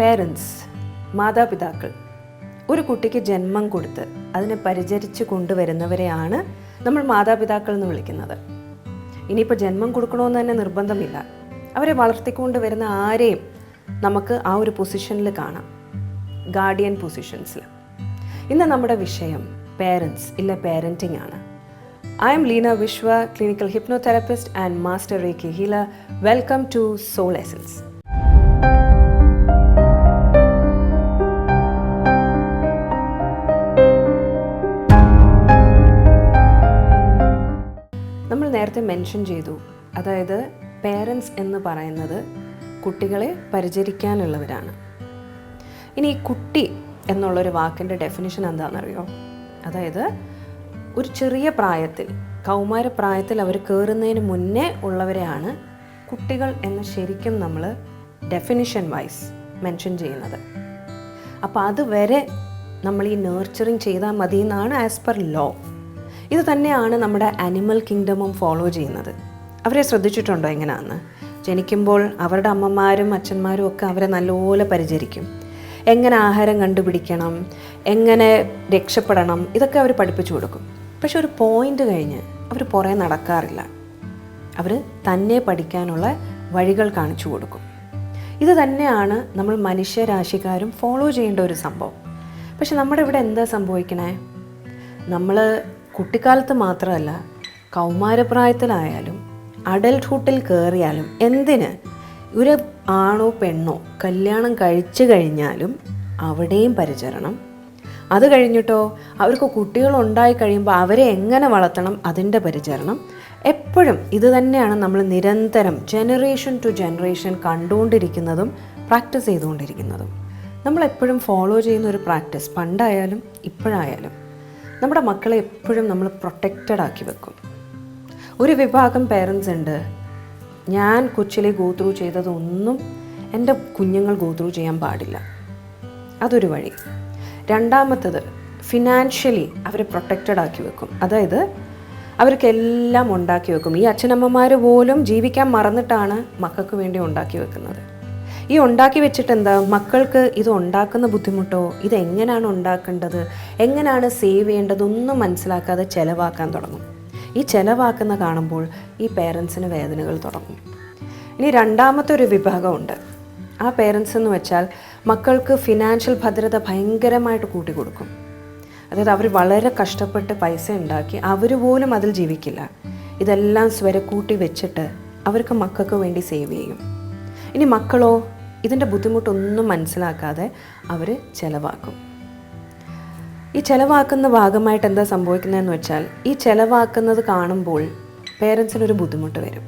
Parents മാതാപിതാക്കൾ ഒരു കുട്ടിക്ക് ജന്മം കൊടുത്ത് അതിനെ പരിചരിച്ച് കൊണ്ടുവരുന്നവരെയാണ് നമ്മൾ മാതാപിതാക്കൾ എന്ന് വിളിക്കുന്നത്. ഇനിയിപ്പോൾ ജന്മം കൊടുക്കണമെന്ന് തന്നെ നിർബന്ധമില്ല. അവരെ വളർത്തിക്കൊണ്ട് വരുന്ന ആരെയും നമുക്ക് ആ ഒരു പൊസിഷനിൽ കാണാം. ഗാർഡിയൻ പൊസിഷൻസിൽ. ഇന്ന് നമ്മുടെ വിഷയം പേരൻസ് ഇല്ല പേരന്റിംഗ് ആണ്. I am Leena Vishwa clinical hypnotherapist and master reiki healer. Welcome to soul essence. നേരത്തെ മെൻഷൻ ചെയ്തു. അതായത് പേരൻസ് എന്ന് പറയുന്നത് കുട്ടികളെ പരിചരിക്കാനുള്ളവരാണ്. ഇനി ഈ കുട്ടി എന്നുള്ളൊരു വാക്കിന്റെ ഡെഫിനിഷൻ എന്താണെന്നറിയോ? അതായത് ഒരു ചെറിയ പ്രായത്തിൽ കൗമാരപ്രായത്തിൽ അവർ കയറുന്നതിന് മുന്നേ ഉള്ളവരെയാണ് കുട്ടികൾ എന്ന് ശരിക്കും നമ്മൾ ഡെഫിനിഷൻ വൈസ് മെൻഷൻ ചെയ്യുന്നത്. അപ്പോൾ അതുവരെ നമ്മൾ ഈ നേർച്ചറിങ് ചെയ്താൽ മതി എന്നാണ് ആസ് പെർ ലോ ഇത് തന്നെയാണ് നമ്മുടെ അനിമൽ കിങ്ഡമും ഫോളോ ചെയ്യുന്നത്. അവരെ ശ്രദ്ധിച്ചിട്ടുണ്ടോ എങ്ങനെയാണെന്ന് ജനിക്കുമ്പോൾ അവരുടെ അമ്മമാരും അച്ഛന്മാരും ഒക്കെ അവരെ നല്ലപോലെ പരിചരിക്കും. എങ്ങനെ ആഹാരം കണ്ടുപിടിക്കണം എങ്ങനെ രക്ഷപ്പെടണം ഇതൊക്കെ അവർ പഠിപ്പിച്ചു കൊടുക്കും. പക്ഷെ ഒരു പോയിന്റ് കഴിഞ്ഞ് അവർ പുറേ നടക്കാറില്ല. അവർ തന്നെ പഠിക്കാനുള്ള വഴികൾ കാണിച്ചു കൊടുക്കും. ഇത് തന്നെയാണ് നമ്മൾ മനുഷ്യരാശിക്കാരും ഫോളോ ചെയ്യേണ്ട ഒരു സംഭവം. പക്ഷെ നമ്മുടെ ഇവിടെ എന്താ സംഭവിക്കണേ? നമ്മൾ കുട്ടിക്കാലത്ത് മാത്രമല്ല കൗമാരപ്രായത്തിലായാലും അഡൽട്ട്ഹുഡിൽ കയറിയാലും എന്തിന്? ഒരു ആണോ പെണ്ണോ കല്യാണം കഴിച്ചു കഴിഞ്ഞാലും അവിടെയും പരിചരണം. അത് കഴിഞ്ഞിട്ടോ അവർക്ക് കുട്ടികൾ ഉണ്ടായി കഴിയുമ്പോൾ അവരെ എങ്ങനെ വളർത്തണം അതിന്റെ പരിചരണം. എപ്പോഴും ഇത് തന്നെയാണ് നമ്മൾ നിരന്തരം ജനറേഷൻ ടു ജനറേഷൻ കണ്ടുകൊണ്ടിരിക്കുന്നതും പ്രാക്ടീസ് ചെയ്തുകൊണ്ടിരിക്കുന്നതും. നമ്മളെപ്പോഴും ഫോളോ ചെയ്യുന്ന ഒരു പ്രാക്ടീസ് പണ്ടായാലും ഇപ്പോഴായാലും. നമ്മുടെ മക്കളെ എപ്പോഴും നമ്മൾ പ്രൊട്ടക്റ്റഡ് ആക്കി വെക്കും. ഒരു വിഭാഗം പേരൻസ് ഉണ്ട്. ഞാൻ കൊച്ചിലെ ഗോ ത്രൂ ചെയ്തതൊന്നും എന്റെ കുഞ്ഞുങ്ങൾ ഗോ ത്രൂ ചെയ്യാൻ പാടില്ല. അതൊരു വഴി. രണ്ടാമത്തത് ഫിനാൻഷ്യലി അവരെ പ്രൊട്ടക്റ്റഡ് ആക്കി വെക്കും. അതായത് അവർക്കെല്ലാം ഉണ്ടാക്കി വെക്കും. ഈ അച്ഛനമ്മമാർ പോലും ജീവിക്കാൻ മറന്നിട്ടാണ് മക്കൾക്ക് വേണ്ടി ഉണ്ടാക്കി വെക്കുന്നത്. ഈ ഉണ്ടാക്കി വെച്ചിട്ട് എന്താ മക്കൾക്ക് ഇത് ഉണ്ടാക്കുന്ന ബുദ്ധിമുട്ടോ? ഇത് എങ്ങനെയാണ് ഉണ്ടാക്കേണ്ടത്? എങ്ങനെയാണ് സേവ് ചെയ്യേണ്ടതൊന്നും മനസ്സിലാക്കാതെ ചിലവാക്കാൻ തുടങ്ങും. ഈ ചിലവാക്കുന്ന കാണുമ്പോൾ ഈ പേരൻസിന് വേദനകൾ തുടങ്ങും. ഇനി രണ്ടാമത്തെ ഒരു വിഭാഗമുണ്ട്. ആ പേരൻസ് എന്ന് വെച്ചാൽ മക്കൾക്ക് ഫിനാൻഷ്യൽ ഭദ്രത ഭയങ്കരമായിട്ട് കൂട്ടിക്കൊടുക്കും. അതായത് അവർ വളരെ കഷ്ടപ്പെട്ട് പൈസ ഉണ്ടാക്കി അവർ പോലും അതിൽ ജീവിക്കില്ല. ഇതെല്ലാം സ്വരക്കൂട്ടി വെച്ചിട്ട് അവർക്ക് മക്കൾക്ക് വേണ്ടി സേവ് ചെയ്യും. ഇനി മക്കളോ ഇതിന്റെ ബുദ്ധിമുട്ടൊന്നും മനസ്സിലാക്കാതെ അവർ ചിലവാക്കും. ഈ ചിലവാക്കുന്ന ഭാഗമായിട്ട് എന്താ സംഭവിക്കുന്നതെന്ന് വെച്ചാൽ ഈ ചിലവാക്കുന്നത് കാണുമ്പോൾ പേരൻസിനൊരു ബുദ്ധിമുട്ട് വരും.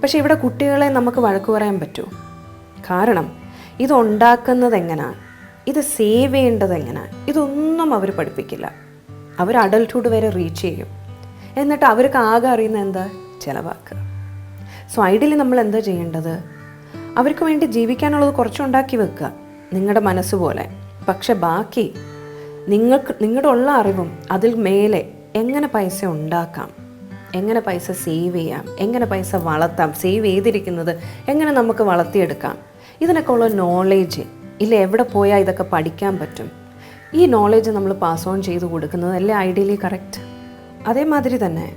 പക്ഷേ ഇവിടെ കുട്ടികളെ നമുക്ക് വഴക്കു പറയാൻ പറ്റുമോ കാരണം ഇതുണ്ടാക്കുന്നത് എങ്ങനെയാണ് ഇത് സേവ് ചെയ്യേണ്ടത് എങ്ങനെയാണ് ഇതൊന്നും അവർ പഠിപ്പിക്കില്ല. അവർ അഡൽട്ട്ഹുഡ് വരെ റീച്ച് ചെയ്യും. എന്നിട്ട് അവർക്ക് ആകെ അറിയുന്നത് എന്താ? ചിലവാക്കുക. സോ ഐഡിയലി നമ്മൾ എന്താ ചെയ്യേണ്ടത്? അവർക്ക് വേണ്ടി ജീവിക്കാനുള്ളത് കുറച്ചുണ്ടാക്കി വെക്കുക. നിങ്ങളുടെ മനസ്സ് പോലെ പക്ഷെ ബാക്കി നിങ്ങൾക്ക് നിങ്ങളുടെ ഉള്ള അറിവും അതിൽ മേലെ എങ്ങനെ പൈസ ഉണ്ടാക്കാം? എങ്ങനെ പൈസ സേവ് ചെയ്യാം? എങ്ങനെ പൈസ വളർത്താം? സേവ് ചെയ്തിരിക്കുന്നത് എങ്ങനെ നമുക്ക് വളർത്തിയെടുക്കാം? ഇതിനൊക്കെ ഉള്ള നോളേജ് ഇല്ല എവിടെ പോയാൽ ഇതൊക്കെ പഠിക്കാൻ പറ്റും? ഈ നോളേജ് നമ്മൾ പാസ് ഓൺ ചെയ്ത് കൊടുക്കുന്നത് അല്ലേ ഐഡിയലി കറക്റ്റ് അതേമാതിരി തന്നെ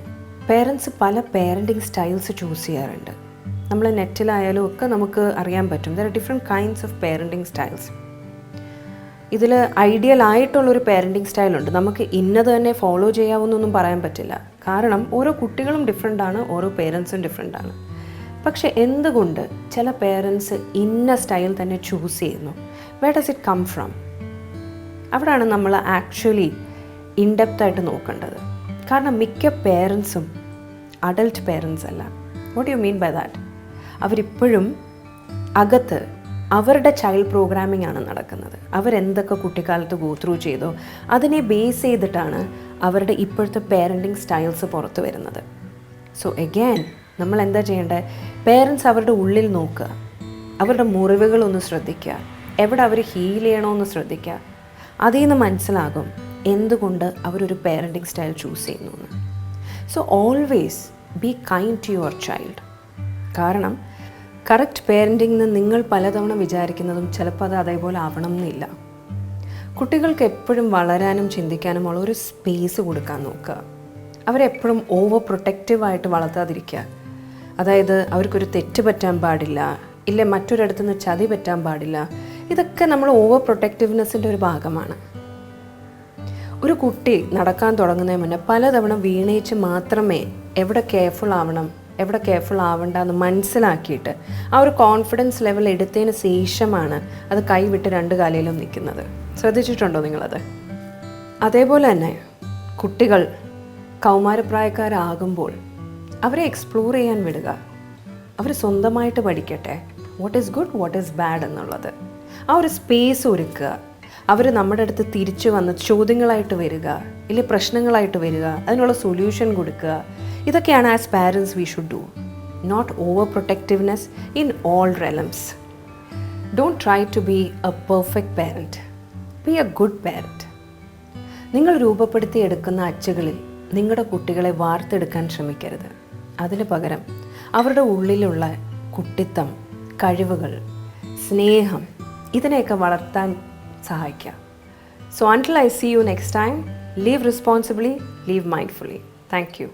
പേരൻസ് പല പേരന്റിങ് സ്റ്റൈൽസ് ചൂസ് ചെയ്യാറുണ്ട്. നമ്മൾ നെറ്റിലായാലും ഒക്കെ നമുക്ക് അറിയാൻ പറ്റും. There are different kinds of parenting styles ഇതിൽ ഐഡിയൽ ആയിട്ടുള്ളൊരു പേരന്റിങ് സ്റ്റൈലുണ്ട് നമുക്ക് ഇന്നത് തന്നെ ഫോളോ ചെയ്യാവുന്നൊന്നും പറയാൻ പറ്റില്ല. കാരണം ഓരോ കുട്ടികളും ഡിഫറെന്റ് ആണ് ഓരോ പേരൻസും ആണ്. പക്ഷെ എന്തുകൊണ്ട് ചില പേരൻസ് ഇന്ന സ്റ്റൈൽ തന്നെ ചൂസ് ചെയ്യുന്നു? Where does it come from അവിടെയാണ് നമ്മൾ ആക്ച്വലി ഇൻഡെപ്തായിട്ട് നോക്കേണ്ടത്. കാരണം മിക്ക പേരൻസും അഡൽട്ട് പേരൻസ് അല്ല. What you mean by that അവരിപ്പോഴും അകത്ത് അവരുടെ ചൈൽഡ് പ്രോഗ്രാമിംഗ് ആണ് നടക്കുന്നത്. അവരെന്തൊക്കെ കുട്ടിക്കാലത്ത് ഗോത്രൂ ചെയ്തോ അതിനെ ബേസ് ചെയ്തിട്ടാണ് അവരുടെ ഇപ്പോഴത്തെ പേരന്റിങ് സ്റ്റൈൽസ് പുറത്ത് വരുന്നത്. സോ എഗെയിൻ നമ്മൾ എന്താ ചെയ്യേണ്ടത് പേരൻസ് അവരുടെ ഉള്ളിൽ നോക്കുക. അവരുടെ മുറിവുകളൊന്ന് ശ്രദ്ധിക്കുക. എവിടെ അവർ ഹീൽ ചെയ്യണമെന്ന് ശ്രദ്ധിക്കുക. അതിൽ നിന്ന് മനസ്സിലാകും എന്തുകൊണ്ട് അവരൊരു പേരന്റിങ് സ്റ്റൈൽ ചൂസ് ചെയ്യുന്നു എന്ന്. So always be kind to your child കാരണം കറക്റ്റ് പേരന്റിംഗ് എന്ന് നിങ്ങൾ പലതവണ വിചാരിക്കുന്നതും ചിലപ്പോൾ അത് അതേപോലെ ആവണം എന്നില്ല. കുട്ടികൾക്ക് എപ്പോഴും വളരാനും ചിന്തിക്കാനുമുള്ള ഒരു സ്പേസ് കൊടുക്കാൻ നോക്കുക. അവരെപ്പോഴും ഓവർ പ്രൊട്ടക്റ്റീവായിട്ട് വളർത്താതിരിക്കുക. അതായത് അവർക്കൊരു തെറ്റ് പറ്റാൻ പാടില്ല ഇല്ല മറ്റൊരിടത്തു നിന്ന് ചതി പറ്റാൻ പാടില്ല. ഇതൊക്കെ നമ്മൾ ഓവർ പ്രൊട്ടക്റ്റീവ്നെസ്സിന്റെ ഒരു ഭാഗമാണ്. ഒരു കുട്ടി നടക്കാൻ തുടങ്ങുന്നതിന് മുന്നേ പലതവണ വീണേച്ച് മാത്രമേ എവിടെ കെയർഫുൾ ആവണം എവിടെ കെയർഫുൾ ആവണ്ട എന്ന് മനസ്സിലാക്കിയിട്ട് ആ ഒരു കോൺഫിഡൻസ് ലെവൽ എടുത്തതിന് ശേഷമാണ് അത് കൈവിട്ട് രണ്ട് കാലയിലും നിൽക്കുന്നത്. ശ്രദ്ധിച്ചിട്ടുണ്ടോ നിങ്ങളത്? അതേപോലെ തന്നെ കുട്ടികൾ കൗമാരപ്രായക്കാരാകുമ്പോൾ അവരെ എക്സ്പ്ലോർ ചെയ്യാൻ വിടുക. അവർ സ്വന്തമായിട്ട് പഠിക്കട്ടെ. What is good what is bad എന്നുള്ളത്. ആ ഒരു സ്പേസ് ഒരുക്കുക. അവർ നമ്മുടെ അടുത്ത് തിരിച്ചു വന്ന് ചോദ്യങ്ങളായിട്ട് വരിക. ഇല്ല പ്രശ്നങ്ങളായിട്ട് വരിക. അതിനുള്ള സൊല്യൂഷൻ കൊടുക്കുക. ഇതൊക്കെയാണ് as parents we should do not over protectiveness in all realms don't try to be a perfect parent be a good parent നിങ്ങൾ രൂപപ്പെടുത്തി എടുക്കുന്ന അച്ചുകളിൽ നിങ്ങളുടെ കുട്ടികളെ വാർത്തെടുക്കാൻ ശ്രമിക്കരുത്. അതിന് പകരം അവരുടെ ഉള്ളിലുള്ള കുട്ടിത്തം കഴിവുകൾ സ്നേഹം ഇതിനെയൊക്കെ വളർത്താൻ സഹായിക്കുക so until I see you next time live responsibly live mindfully thank you